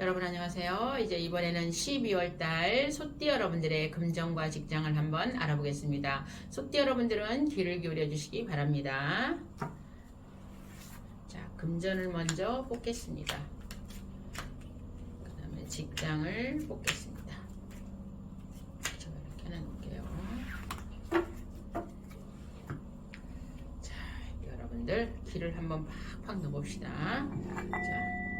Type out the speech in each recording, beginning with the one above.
여러분 안녕하세요. 이제 이번에는 12월 달 소띠 여러분들의 금전과 직장을 한번 알아보겠습니다. 소띠 여러분들은 귀를 기울여 주시기 바랍니다. 자, 금전을 먼저 뽑겠습니다. 그 다음에 직장을 뽑겠습니다. 자, 여러분들 귀를 한번 팍팍 넣어봅시다. 자,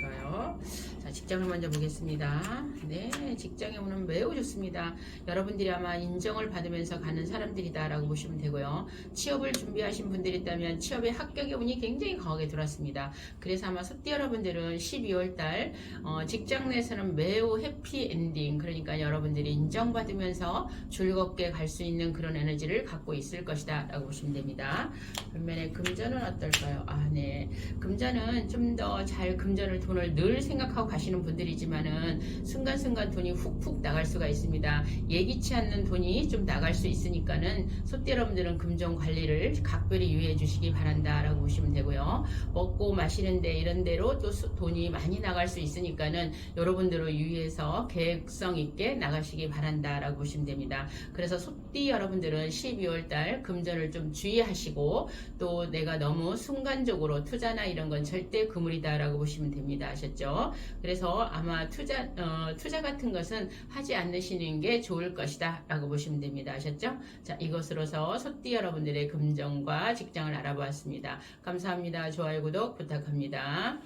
좋아요. 자, 직장을 먼저 보겠습니다. 네, 직장의 운은 매우 좋습니다. 여러분들이 아마 인정을 받으면서 가는 사람들이다라고 보시면 되고요. 취업을 준비하신 분들이 있다면 취업의 합격의 운이 굉장히 강하게 들어왔습니다. 그래서 아마 소띠 여러분들은 12월 달 어, 직장 내에서는 매우 해피 엔딩, 그러니까 여러분들이 인정받으면서 즐겁게 갈 수 있는 그런 에너지를 갖고 있을 것이다 라고 보시면 됩니다. 반면에 금전은 어떨까요? 아, 네. 금전은 좀 더 잘 금전을 돈을 늘 생각하고 가시는 분들이지만은 순간순간 돈이 훅훅 나갈 수가 있습니다. 예기치 않는 돈이 좀 나갈 수 있으니까는 소띠 여러분들은 금전 관리를 각별히 유의해 주시기 바란다라고 보시면 되고요. 먹고 마시는데 이런 데로 또 수- 돈이 많이 나갈 수 있으니까는 여러분들을 유의해서 계획성 있게 나가시기 바란다라고 보시면 됩니다. 그래서 소띠 여러분들은 12월 달 금전을 좀 주의하시고 또 내가 너무 순간적으로 투자나 이런 건 절대 그물이다라고 보시면 됩니다. 아셨죠? 그래서 아마 투자 어, 투자 같은 것은 하지 않으시는 게 좋을 것이다라고 보시면 됩니다. 아셨죠? 자, 이것으로서 소띠 여러분들의 금전과 직장을 알아보았습니다. 감사합니다. 좋아요, 구독 부탁합니다.